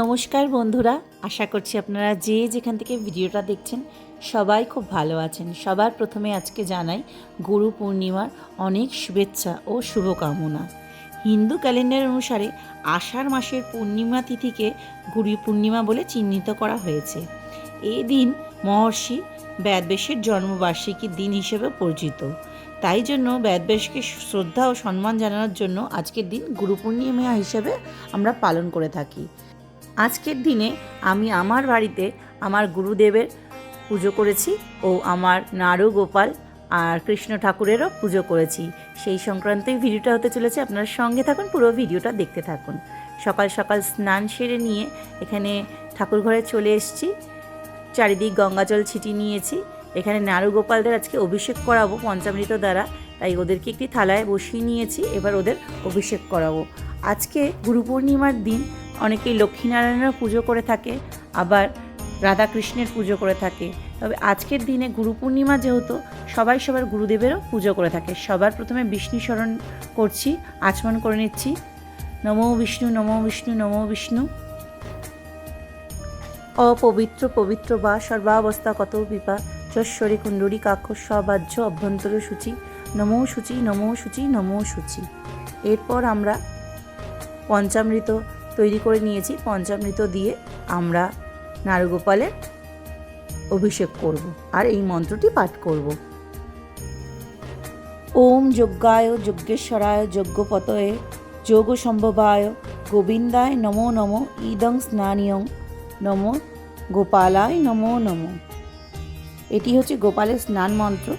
নমস্কার বন্ধুরা, আশা করছি আপনারা যে যেখান থেকে ভিডিওটা দেখছেন সবাই খুব ভালো আছেন। সবার প্রথমে আজকে জানাই গুরু পূর্ণিমার অনেক শুভেচ্ছা ও শুভকামনা। হিন্দু ক্যালেন্ডার অনুসারে আষাঢ় মাসের পূর্ণিমা তিথিকে গুরু পূর্ণিমা বলে চিহ্নিত করা হয়েছে। এই দিন মহর্ষি ব্যাদবেশের জন্মবার্ষিকীর দিন হিসেবে পরিচিত। তাই জন্য ব্যাদবেশকে শ্রদ্ধা ও সম্মান জানানোর জন্য আজকের দিন গুরু পূর্ণিমা হিসেবে আমরা পালন করে থাকি। আজকের দিনে আমি আমার বাড়িতে আমার গুরুদেবের পুজো করেছি ও আমার নাড়ু গোপাল আর কৃষ্ণ ঠাকুরেরও পুজো করেছি। সেই সংক্রান্তই ভিডিওটা হতে চলেছে। আপনার সঙ্গে থাকুন, পুরো ভিডিওটা দেখতে থাকুন। সকাল সকাল স্নান সেরে নিয়ে এখানে ঠাকুর ঘরে চলে এসেছি। চারিদিক গঙ্গাজল ছিটিয়ে নিয়েছি। এখানে নাড়ু গোপালদের আজকে অভিষেক করাবো, পঞ্চামৃত দ্বারা। তাই ওদেরকে একটি থালায় বসিয়ে নিয়েছি। এবার ওদের অভিষেক করাবো। আজকে গুরু পূর্ণিমার দিন। অনেকেই লক্ষ্মীনারায়ণেরও পুজো করে থাকে, আবার রাধাকৃষ্ণের পুজো করে থাকে। তবে আজকের দিনে গুরু পূর্ণিমা যেহেতু, সবাই সবার গুরুদেবেরও পুজো করে থাকে। সবার প্রথমে বিষ্ণু স্মরণ করছি, আচমন করে নিচ্ছি। নমো বিষ্ণু নমো বিষ্ণু নমো বিষ্ণু। অপবিত্র পবিত্র বা সর্বাবস্থা কত বিপা যশ্বরী কুণ্ডরী কাক্ষ সবাহ্য অভ্যন্তর সূচি। নমো সূচি নমো সূচি নমো সূচি। এরপর আমরা পঞ্চামৃত তৈরি করে নিয়েছি, পঞ্চামৃত দিয়ে আমরা নারুগোপালের অভিষেক করব আর এই মন্ত্রটি পাঠ করব। ওম যজ্ঞায়, যজ্ঞেশ্বরায়, যজ্ঞপতয়ে যোগ সম্ভবায় গোবিন্দায় নমো নমো, ইদং স্নানিয়ং নমো, গোপালায় নমো নমো। এটি হচ্ছে গোপালের স্নান মন্ত্র,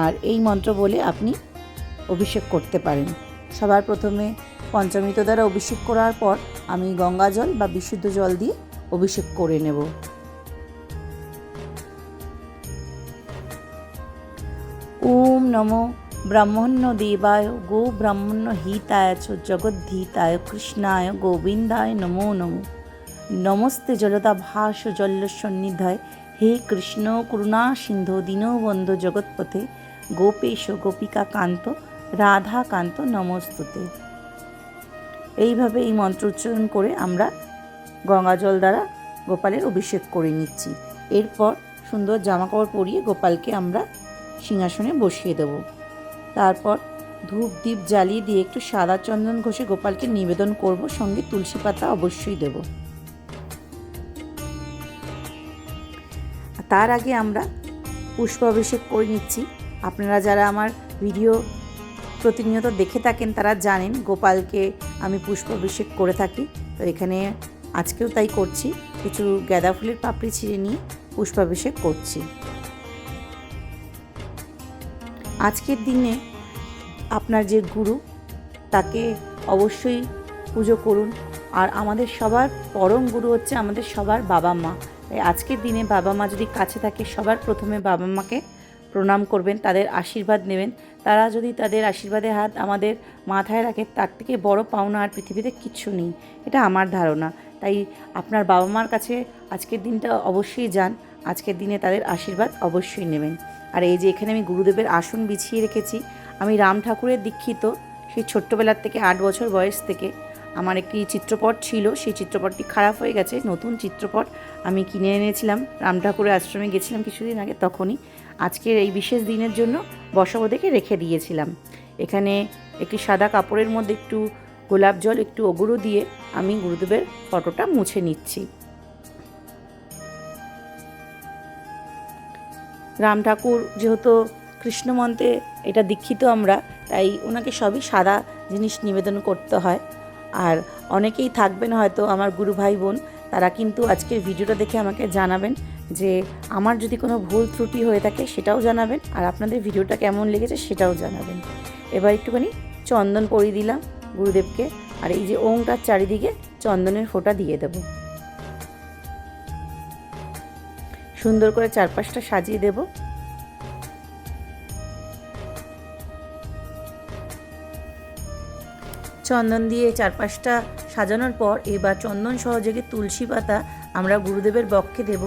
আর এই মন্ত্র বলে আপনি অভিষেক করতে পারেন। সবার প্রথমে পঞ্চামৃত দ্বারা অভিষেক করার পর আমি গঙ্গা জল বা বিশুদ্ধ জল দিয়ে অভিষেক করে নেব। ওম নমো ব্রাহ্মণ্য দেবায়, গো ব্রাহ্মণ্য হিতায়, চ জগদ্ধিতায়, কৃষ্ণায়, গোবিন্দায় নমো নমো। নমস্তে জলতা ভাস জল্ল সন্নিধায় হে কৃষ্ণ করুণা সিন্ধু, দীনবন্ধু জগৎপথে। গোপেশ গোপিকা কান্ত রাধা কান্ত নমস্তুতে। এইভাবে এই মন্ত্র উচ্চারণ করে আমরা গঙ্গা জল দ্বারা গোপালের অভিষেক করে নিচ্ছি। এরপর সুন্দর জামাকাপড় পরিয়ে গোপালকে আমরা সিংহাসনে বসিয়ে দেব। তারপর ধূপ দ্বীপ জ্বালিয়ে দিয়ে একটু সাদা চন্দন ঘষে গোপালকে নিবেদন করব, সঙ্গে তুলসী পাতা অবশ্যই দেব। তার আগে আমরা পুষ্প অভিষেক করে নিচ্ছি। আপনারা যারা আমার ভিডিও প্রতিনিয়ত দেখে থাকেন, তারা জানেন গোপালকে আমি পুষ্প অভিষেক করে থাকি। তো এখানে আজকেও তাই করছি। কিছু গাঁদা ফুলের পাপড়ি ছিঁড়ে নিয়ে পুষ্পাভিষেক করছি। আজকের দিনে আপনার যে গুরু, তাকে অবশ্যই পুজো করুন। আর আমাদের সবার পরম গুরু হচ্ছে আমাদের সবার বাবা মা। তাই আজকের দিনে বাবা মা যদি কাছে থাকে, সবার প্রথমে বাবা মাকে প্রণাম করবেন, তাদের আশীর্বাদ নেবেন। তারা যদি তাদের আশীর্বাদের হাত আমাদের মাথায় রাখে, তার থেকে বড় পাওনা আর পৃথিবীতে কিচ্ছু নেই। এটা আমার ধারণা। তাই আপনার বাবা মার কাছে আজকের দিনটা অবশ্যই যান। আজকের দিনে তাদের আশীর্বাদ অবশ্যই নেবেন। আর এই যে এখানে আমি গুরুদেবের আসন বিছিয়ে রেখেছি, আমি রাম ঠাকুরের দীক্ষিত। সেই ছোট্টবেলার থেকে আট বছর বয়স থেকে আমার একটি চিত্রপট ছিল। সেই চিত্রপটটি খারাপ হয়ে গেছে। নতুন চিত্রপট আমি কিনে এনেছিলাম। রাম ঠাকুরের আশ্রমে গেছিলাম কিছুদিন আগে, তখনই। আজকের এই বিশেষ দিনের জন্য বসাবদেকে রেখে দিয়েছিলাম। এখানে একটি সাদা কাপড়ের মধ্যে একটু গোলাপ জল, একটু অগুরু দিয়ে আমি গুরুদেবের ফটোটা মুছে নিচ্ছি। রাম ঠাকুর যেহেতু কৃষ্ণমন্ত্রে এটা দীক্ষিত আমরা, তাই ওনাকে সবই সাদা জিনিস নিবেদন করতে হয়। আর অনেকেই থাকবেন হয়তো আমার গুরু ভাই বোন, তারা কিন্তু আজকের ভিডিওটা দেখে আমাকে জানাবেন যে আমার যদি কোনো ভুল ত্রুটি হয়ে থাকে সেটাও জানাবেন আর আপনাদের ভিডিওটা কেমন লেগেছে সেটাও জানাবেন। এবার একটুখানি চন্দন পরিয়ে দিলাম গুরুদেবকে আর এই যে ওংটার চারিদিকে চন্দনের ফোঁটা দিয়ে দেব। সুন্দর করে চারপাশটা সাজিয়ে দেব। চন্দন দিয়ে চারপাশটা সাজানোর পর এবার চন্দন সহযোগে তুলসী পাতা আমরা গুরুদেবের বক্ষে দেব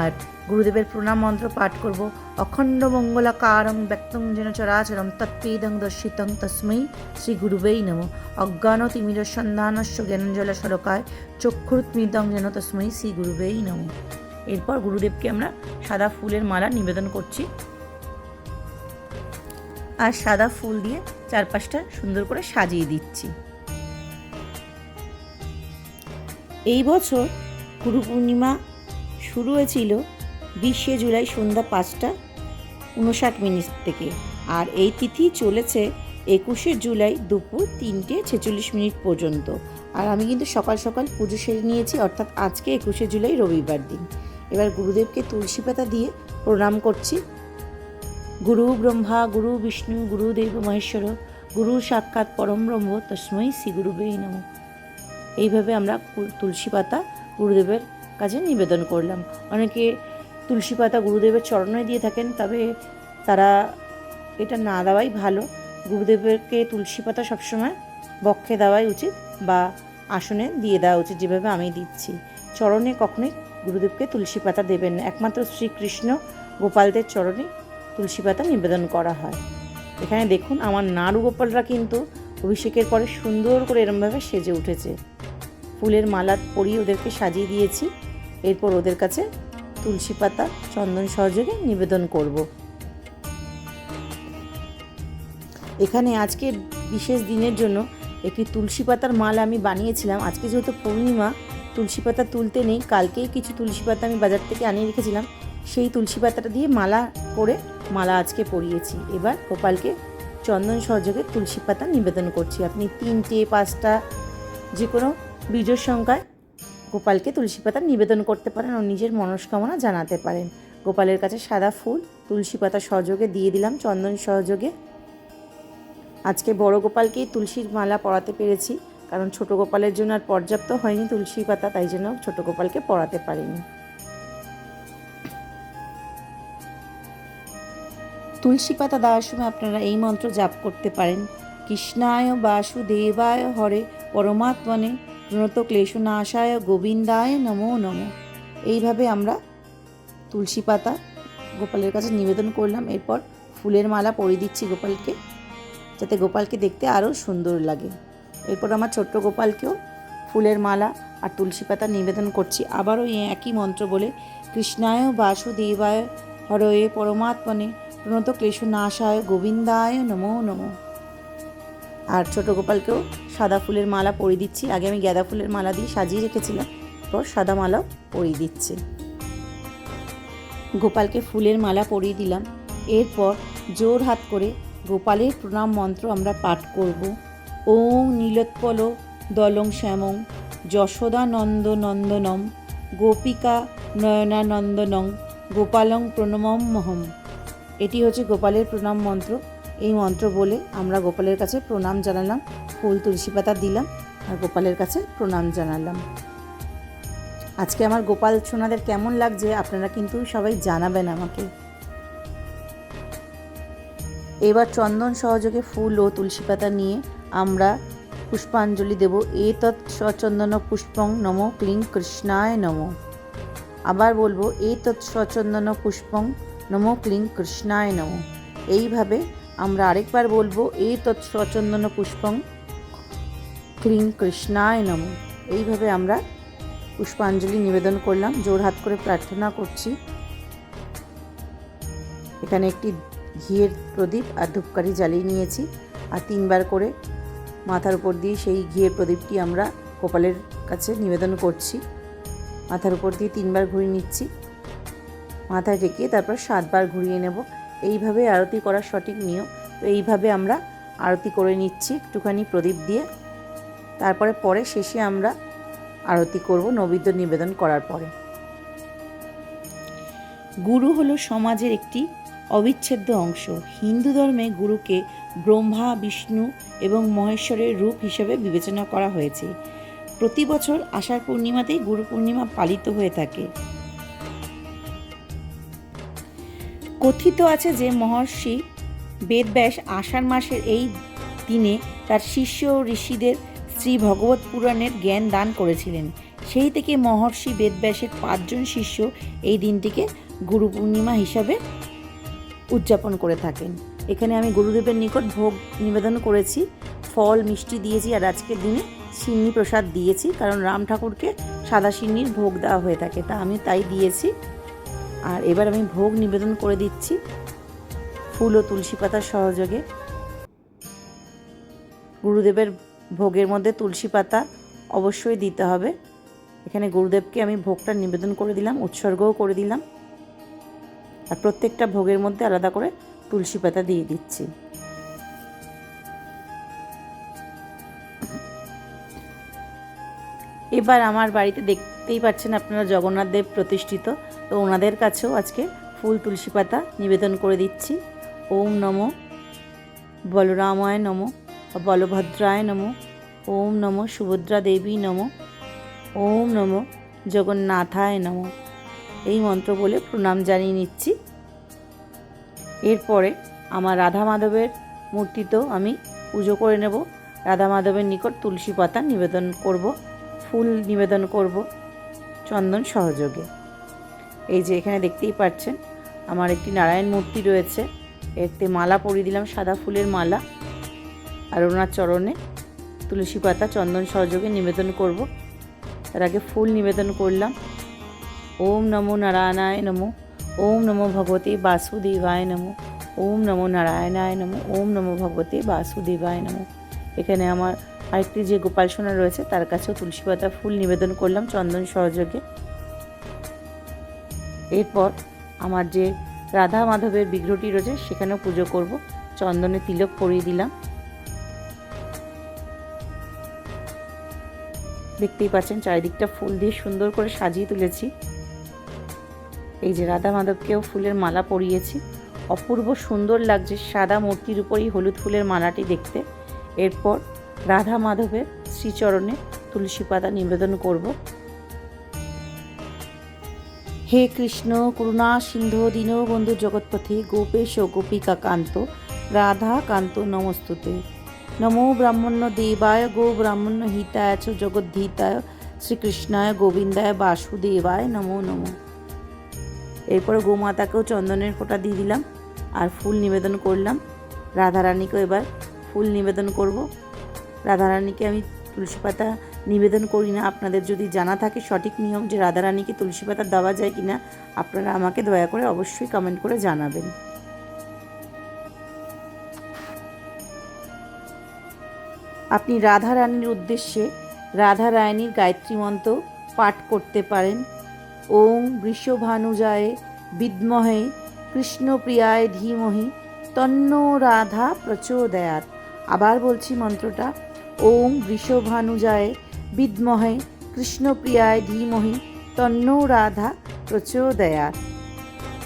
আর গুরুদেবের প্রণাম মন্ত্র পাঠ করব। অখণ্ড মঙ্গলাকারং ব্যক্তং যেন চরাচরম তৎপেদং দর্শিতং তস্मै শ্রী গুরুবেই নম। অজ্ঞান তিমির সন্ধানস্য জ্ঞানঞ্জল সরকায় চক্ষুরুৎমিতং যেন তস্मै শ্রী গুরুবেই নম। এরপর গুরুদেবকে আমরা সাদা ফুলের মালা নিবেদন করছি। আর সাদা ফুল দিয়ে চারপাশটা সুন্দর করে সাজিয়ে দিচ্ছি। এই বছর গুরু পূর্ণিমা শুরু হয়েছিল বিশে জুলাই সন্ধ্যা পাঁচটা উনষাট মিনিট থেকে। আর এই তিথি চলেছে একুশে জুলাই দুপুর তিনটে ছেচল্লিশ মিনিট পর্যন্ত। আর আমি কিন্তু সকাল সকাল পুজো সেরে নিয়েছি, অর্থাৎ আজকে একুশে জুলাই রবিবার দিন। এবার গুরুদেবকে তুলসী পাতা দিয়ে প্রণাম করছি। গুরু ব্রহ্মা, গুরু বিষ্ণু গুরুদেব মহেশ্বর, গুরু সাক্ষাৎ পরম ব্রহ্ম, তস্মৈ শ্রী গুরুবেই নম। এইভাবে আমরা তুলসী পাতা গুরুদেবের কাছে নিবেদন করলাম। অনেকে তুলসী পাতা গুরুদেবের চরণে দিয়ে থাকেন, তবে তারা এটা না দেওয়াই ভালো। গুরুদেবেরকে তুলসী পাতা সবসময় বক্ষে দেওয়াই উচিত বা আসনে দিয়ে দেওয়া উচিত, যেভাবে আমি দিচ্ছি। চরণে কখনোই গুরুদেবকে তুলসী পাতা দেবেন না। একমাত্র শ্রীকৃষ্ণ গোপালদের চরণে তুলসী পাতা নিবেদন করা হয়। এখানে দেখুন, আমার নাড়ু গোপালরা কিন্তু অভিষেকের পরে সুন্দর করে এরমভাবে সেজে উঠেছে। ফুলের মালা পরিয়ে ওদেরকে সাজিয়ে দিয়েছি। এরপর ওদের কাছে তুলসী পাতা, চন্দন সহযোগে নিবেদন করব। এখানে আজকে বিশেষ দিনের জন্য একটি তুলসী পাতার মাল আমি বানিয়েছিলাম। আজকে যেহেতু পূর্ণিমা, তুলসী পাতা তুলতে নেই, কালকেই কিছু তুলসী পাতা আমি বাজার থেকে আনিয়ে রেখেছিলাম। সেই তুলসী পাতাটা দিয়ে মালা করে মালা আজকে পরিয়েছি। এবার গোপালকে চন্দন সহযোগে তুলসী পাতা নিবেদন করছি। আপনি তিনটে, পাঁচটা, যে কোনো বীজের সংখ্যায় গোপালকে তুলসী পাতা নিবেদন করতে পারেন ও নিজের মনস্কামনা জানাতে পারেন। গোপালের কাছে সাদা ফুল, তুলসী পাতা সহযোগে দিয়ে দিলাম, চন্দন সহযোগে। আজকে বড় গোপালকেই তুলসীর মালা পরাতে পেরেছি, কারণ ছোট গোপালের জন্য আর পর্যাপ্ত হয়নি তুলসী পাতা, তাই জন্য ছোট গোপালকে পরাতে পারিনি। তুলসী পাতা দেওয়ার সময় আপনারা এই মন্ত্র জাপ করতে পারেন। কৃষ্ণায় বাসুদেবায় হরে, পরমাত্মনে প্রণত ক্লেশনাশায় গোবিন্দায় নমো নমো। এইভাবে আমরা তুলসী পাতা গোপালের কাছে নিবেদন করলাম। এরপর ফুলের মালা পরিয়ে দিচ্ছি গোপালকে, যাতে গোপালকে দেখতে আরও সুন্দর লাগে। এরপর আমার ছোট্ট গোপালকেও ফুলের মালা আর তুলসী পাতা নিবেদন করছি। আবারও এই একই মন্ত্র বলে, কৃষ্ণায় বাসুদেবায় হরয়ে পরমাত্মনে প্রণত ক্লেশনাশায় গোবিন্দায় নমো নমো। আর ছোট গোপালকেও সাদা ফুলের মালা পরিয়ে দিচ্ছি। আগে আমি গাঁদা ফুলের মালা দিয়ে সাজিয়ে রেখেছিলাম এরপর সাদা মালাও পরিয়ে দিচ্ছি। গোপালকে ফুলের মালা পরিয়ে দিলাম। এরপর জোর হাত করে গোপালের প্রণাম মন্ত্র আমরা পাঠ করব। ওং নীলোৎপল দলং শ্যামং যশোদানন্দ নন্দনম গোপিকা নয়নানন্দনং গোপালং প্রণমম মহম। এটি হচ্ছে গোপালের প্রণাম মন্ত্র। এই মন্ত্র বলে আমরা গোপালের কাছে প্রণাম জানালাম, ফুল, তুলসী পাতা দিলাম আর গোপালের কাছে প্রণাম জানালাম। আজকে আমার গোপাল সোনাদের কেমন লাগছে আপনারা কিন্তু সবাই জানাবেন আমাকে। এবার চন্দন সহযোগে ফুল ও তুলসী পাতা নিয়ে আমরা পুষ্পাঞ্জলি দেব। এ তৎ সচন্দন পুষ্পং নম ক্লিং কৃষ্ণায় নম। আবার বলব এই তৎ সচন্দন পুষ্পং নম ক্লিং কৃষ্ণায় নম। এইভাবে আমরা আরেকবার বলব এই তৎ সচন্দন পুষ্পং ক্লিং কৃষ্ণায় নম। এইভাবে আমরা পুষ্পাঞ্জলি নিবেদন করলাম, জোর হাত করে প্রার্থনা করছি। এখানে একটি ঘিয়ের প্রদীপ আর ধূপকাঠি জ্বালিয়ে নিয়েছি আর তিনবার করে মাথার উপর দিয়ে সেই ঘিয়ের প্রদীপটি আমরা গোপালের কাছে নিবেদন করছি। মাথার উপর দিয়ে তিনবার ঘুরিয়ে নিচ্ছি। মাথায় রেখে তারপর সাতবার ঘুরিয়ে নেব। এইভাবে আরতি করার সঠিক নিয়ম। তো এইভাবে আমরা আরতি করে নিচ্ছি একটুখানি প্রদীপ দিয়ে। তারপরে পরে শেষে আমরা আরতি করব নৈবেদ্য নিবেদন করার পরে। গুরু হলো সমাজের একটি অবিচ্ছেদ্য অংশ। হিন্দু ধর্মে গুরুকে ব্রহ্মা, বিষ্ণু এবং মহেশ্বরের রূপ হিসেবে বিবেচনা করা হয়েছে। প্রতি বছর আষাঢ় পূর্ণিমাতেই গুরু পূর্ণিমা পালিত হয়ে থাকে। কথিত আছে যে মহর্ষি বেদব্যাস আষাঢ় মাসের এই দিনে তার শিষ্য ও ঋষিদের শ্রী ভগবত পুরাণের জ্ঞান দান করেছিলেন। সেই থেকে মহর্ষি বেদব্যাসের পাঁচজন শিষ্য এই দিনটিকে গুরু পূর্ণিমা হিসাবে উদযাপন করে থাকেন। এখানে আমি গুরুদেবের নিকট ভোগ নিবেদন করেছি, ফল, মিষ্টি দিয়েছি আর আজকের দিনে সিন্নি প্রসাদ দিয়েছি, কারণ রাম ঠাকুরকে সাদা সিন্নির ভোগ দেওয়া হয়ে থাকে, তা আমি তাই দিয়েছি। আর এবার আমি ভোগ নিবেদন করে দিচ্ছি ফুল ও তুলসী পাতার সহযোগে। গুরুদেবের ভোগের মধ্যে তুলসী পাতা অবশ্যই দিতে হবে। এখানে গুরুদেবকে আমি ভোগটা নিবেদন করে দিলাম, উৎসর্গও করে দিলাম। আর প্রত্যেকটা ভোগের মধ্যে আলাদা করে তুলসী পাতা দিয়ে দিচ্ছি। এবার আমার বাড়িতে দেখতেই পাচ্ছেন আপনারা জগন্নাথ দেব প্রতিষ্ঠিত। তো ওনাদের কাছেও আজকে ফুল তুলসী পাতা নিবেদন করে দিচ্ছি। ওম নমো বলরামায় নমো, বলভদ্রায় নমো, ওম নমো সুভদ্রা দেবী নমো, ওম নমো জগন্নাথায় নমো। এই মন্ত্র বলে প্রণাম জানিয়ে নিচ্ছি। এরপরে আমার রাধা মাধবের মূর্তিতেও আমি পুজো করে নেব। রাধা মাধবের নিকট তুলসী পাতা নিবেদন করব, ফুল নিবেদন করব, চন্দন সহযোগে। এই যে এখানে দেখতেই পাচ্ছেন, আমার একটি নারায়ণ মূর্তি রয়েছে। এতে মালা পরিয়ে দিলাম, সাদা ফুলের মালা। আর ওনার চরণে তুলসী পাতা, চন্দন সহযোগে নিবেদন করব। তার আগে ফুল নিবেদন করলাম। ওম নমো নারায়ণায় নমো, ওম নমো ভগবতে বাসুদেবায় নমো, ওম নমো নারায়ণায় নমো, ওম নমো ভগবতে বাসুদেবায় নমো। এখানে আমার আরেকটি যে গোপাল সোনা রয়েছে, তার কাছেও তুলসী পাতা ফুল নিবেদন করলাম, চন্দন সহযোগে। এরপর আমার যে রাধা মাধবের বিগ্রহটি রয়েছে, সেখানেও পুজো করব। চন্দনে তিলক পরিয়ে দিলাম। দেখতেই পাচ্ছেন, চারিদিকটা ফুল দিয়ে সুন্দর করে সাজিয়ে তুলেছি। এই যে রাধা মাধবকেও ফুলের মালা পরিয়েছি। অপূর্ব সুন্দর লাগছে, সাদা মূর্তির উপরই হলুদ ফুলের মালাটি দেখতে। এরপর রাধা মাধবের শ্রীচরণে তুলসী পাতা নিবেদন করব। হে কৃষ্ণ, করুণা সিন্ধু দীনবন্ধু জগৎপথে গোপেশ ও গোপিকা কান্ত, রাধা কান্ত নমস্তুতে। নমো ব্রাহ্মণ্য দেবায়, গো ব্রাহ্মণ্য হিতায়, চ জগদ্ধিতায়, শ্রীকৃষ্ণায়, গোবিন্দায়, বাসুদেবায়, নমো নমো। এরপরে গোমাতাকেও চন্দনের ফোঁটা দিয়ে দিলাম আর ফুল নিবেদন করলাম। রাধারানীকেও এবার ফুল নিবেদন করব। রাধারানীকে আমি তুলসী পাতা নিবেদন করি না। আপনাদের যদি জানা থাকে সঠিক নিয়ম যে রাধারানীকে তুলসী পাতা দেওয়া যায় কি না আপনারা আমাকে দয়া করে অবশ্যই কমেন্ট করে জানাবেন। আপনি রাধা রানীর উদ্দেশ্যে রাধা রায়নীর গায়ত্রী মন্ত্র পাঠ করতে পারেন। ওং বৃষভানুজায় বিদ্মহে কৃষ্ণপ্রিয়ায় ধীমহি তন্ন রাধা প্রচোদয়াত। আবার বলছি মন্ত্রটা, ওং বৃষভানুজায় বিদ্মহে কৃষ্ণপ্রিয়ায় ধীমহি তন্ন রাধা প্রচোদয়াত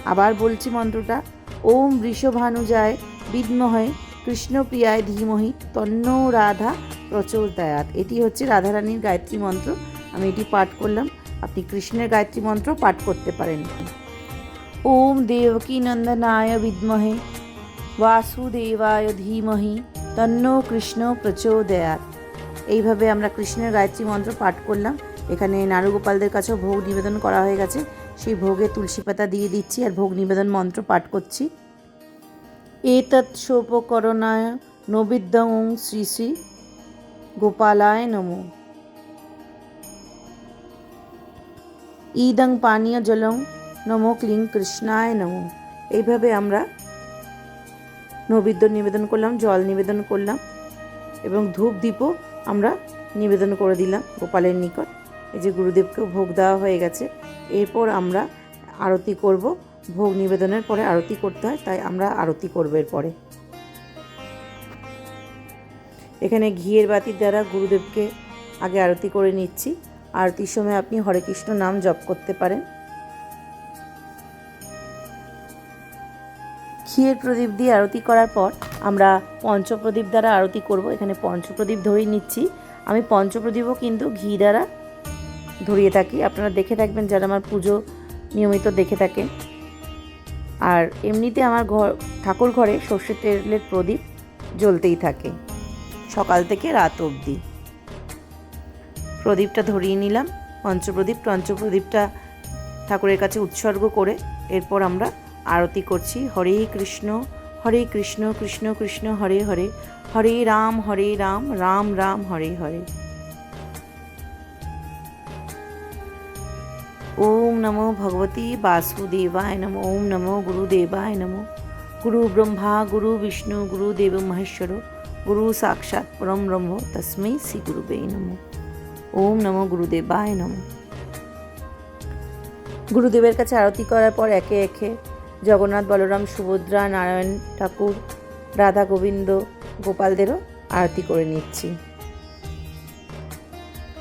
আবার বলছি মন্ত্রটা, ওম বৃষভানুজায় বিদ্মহে কৃষ্ণপ্রিয়ায় ধীমহি তন্ন রাধা প্রচোদয়াত এটি হচ্ছে রাধারানীর গায়ত্রী মন্ত্র। আমি এটি পাঠ করলাম। আপনি কৃষ্ণের গায়ত্রী মন্ত্র পাঠ করতে পারেন। ওম দেবকী নন্দনায় বিদ্মহে, বাসুদেবায় ধীমহি, তন্ন কৃষ্ণ প্রচোদয়াত এইভাবে আমরা কৃষ্ণের গায়ত্রী মন্ত্র পাঠ করলাম। এখানে নারুগোপালদের কাছেও ভোগ নিবেদন করা হয়ে গেছে। সেই ভোগে তুলসী পাতা দিয়ে দিচ্ছি আর ভোগ নিবেদন মন্ত্র পাঠ করছি। এতৎ সোপকরণায় নবিদ্যং শ্রী শ্রী গোপালায় নমো। ইদং পানীয় জলং নমো ক্লিং কৃষ্ণায় নমো। এইভাবে আমরা নৈবেদ্য নিবেদন করলাম, জল নিবেদন করলাম এবং ধূপ দীপও আমরা নিবেদন করে দিলাম গোপালের নিকট। এই যে গুরুদেবকেও ভোগ দেওয়া হয়ে গেছে। এরপর আমরা আরতি করব। ভোগ নিবেদনের পরে আরতি করতে হয়, তাই আমরা আরতি করব এরপরে। এখানে ঘিয়ের বাতির দ্বারা গুরুদেবকে আগে আরতি করে নিচ্ছি। আরতির সময় আপনি হরে কৃষ্ণ নাম জপ করতে পারেন। ঘিয়ের প্রদীপ দিয়ে আরতি করার পর আমরা পঞ্চপ্রদীপ দ্বারা আরতি করব। এখানে পঞ্চপ্রদীপ ধরিয়ে নিচ্ছি। আমি পঞ্চপ্রদীপও কিন্তু ঘি দ্বারা ধরিয়ে থাকি। আপনারা দেখে থাকবেন, যারা আমার পুজো নিয়মিত দেখে থাকেন। আর এমনিতে আমার ঘর, ঠাকুর ঘরে সর্ষের তেলের প্রদীপ জ্বলতেই থাকে, সকাল থেকে রাত অবধি। প্রদীপটা ধরিয়ে নিলাম, পঞ্চপ্রদীপ, পঞ্চপ্রদীপটা ঠাকুরের কাছে উৎসর্গ করে এরপর আমরা আরতি করছি। হরে কৃষ্ণ হরে কৃষ্ণ কৃষ্ণ কৃষ্ণ, হরে হরে। হরে রাম হরে রাম রাম রাম, হরে হরে। ওম নমো ভগবতী বাসুদেবায় নমো, ওম নমো গুরুদেবায় নমো। গুরু ব্রহ্মা, গুরু বিষ্ণু গুরুদেব মহেশ্বর, গুরু সাক্ষাৎ পরম ব্রহ্ম, তস্মৈ শ্রী গুরুবে নমো। ওম নমো গুরুদেবায় নমো। গুরুদেবের কাছে আরতি করার পর একে একে জগন্নাথ, বলরাম, সুভদ্রা, নারায়ণ ঠাকুর, রাধা গোবিন্দ, গোপালদেরও আরতি করে নিচ্ছি।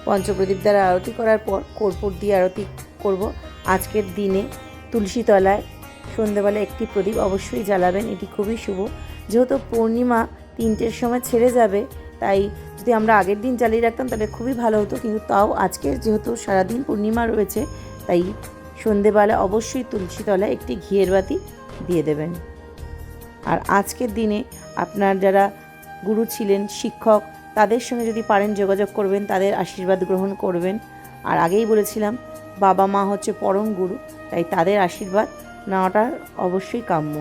পঞ্চপ্রদীপ দ্বারা আরতি করার পর কর্পূর দিয়ে আরতি করব। আজকের দিনে তুলসী তলায় সন্ধ্যেবেলা একটি প্রদীপ অবশ্যই জ্বালাবেন, এটি খুবই শুভ। যেহেতু পূর্ণিমা তিনটের সময় ছেড়ে যাবে, তাই যদি আমরা আগের দিন জ্বালিয়ে রাখতাম তাহলে খুবই ভালো হতো, কিন্তু তাও আজকে যেহেতু সারাদিন পূর্ণিমা রয়েছে, তাই সন্ধেবেলা অবশ্যই তুলসী তলায় একটি ঘিয়ের বাতি দিয়ে দেবেন। আর আজকের দিনে আপনার যারা গুরু ছিলেন, শিক্ষক, তাদের সঙ্গে যদি পারেন যোগাযোগ করবেন, তাদের আশীর্বাদ গ্রহণ করবেন। আর আগেই বলেছিলাম, বাবা মা হচ্ছে পরম গুরু, তাই তাদের আশীর্বাদ নেওয়াটা অবশ্যই কাম্য।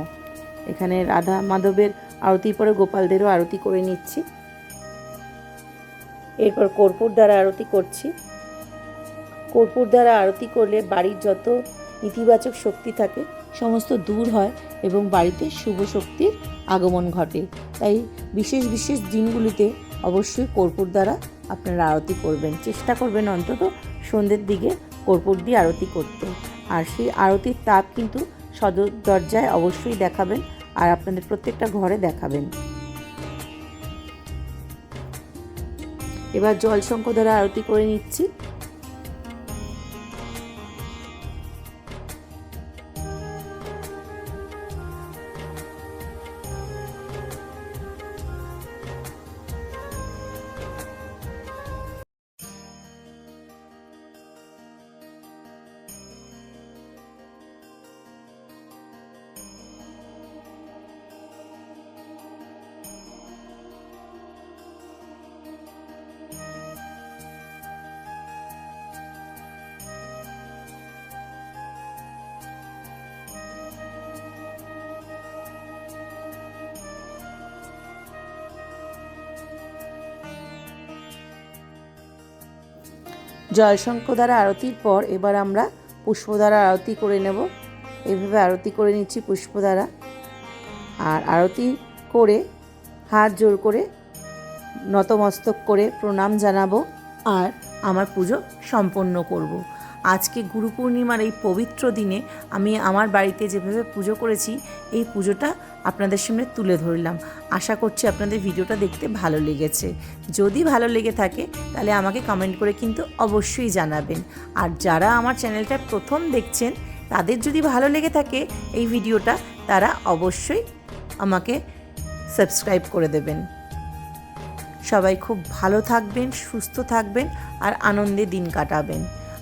এখানে রাধা মাধবের আরতির পরে গোপালদেরও আরতি করে নিচ্ছি। এরপর কর্পূর দ্বারা আরতি করছি। কর্পূর দ্বারা আরতি করলে বাড়ির যত ইতিবাচক শক্তি থাকে, সমস্ত দূর হয় এবং বাড়িতে শুভ শক্তির আগমন ঘটে। তাই বিশেষ বিশেষ দিনগুলিতে অবশ্যই কর্পূর দ্বারা আপনারা আরতি করবেন। চেষ্টা করবেন অন্তত সন্ধ্যের দিকে কর্পূর দিয়ে আরতি করতে। আর সেই আরতির তাপ কিন্তু সদর দরজায় অবশ্যই দেখাবেন আর আপনাদের প্রত্যেকটা ঘরে দেখাবেন। এবার জল দ্বারা আরতি করে নিচ্ছি। জয়শঙ্খ দ্বারা আরতির পর এবার আমরা পুষ্প দ্বারা আরতি করে নেব। এভাবে আরতি করে নিচ্ছি পুষ্প দ্বারা। আর আরতি করে হাত জোর করে নতমস্তক করে প্রণাম জানাব। আর আমার পুজো সম্পন্ন করব। আজকে গুরু পূর্ণিমার এই পবিত্র দিনে আমি আমার বাড়িতে যেভাবে পুজো করেছি, এই পুজোটা আপনাদের সামনে তুলে ধরলাম। আশা করছি আপনাদের ভিডিওটা দেখতে ভালো লেগেছে। যদি ভালো লেগে থাকে, তাহলে আমাকে কমেন্ট করে কিন্তু অবশ্যই জানাবেন। আর যারা আমার চ্যানেলটা প্রথম দেখছেন, তাদের যদি ভালো লেগে থাকে এই ভিডিওটা, তারা অবশ্যই আমাকে সাবস্ক্রাইব করে দেবেন। সবাই খুব ভালো থাকবেন, সুস্থ থাকবেন, আর আনন্দে দিন কাটাবেন।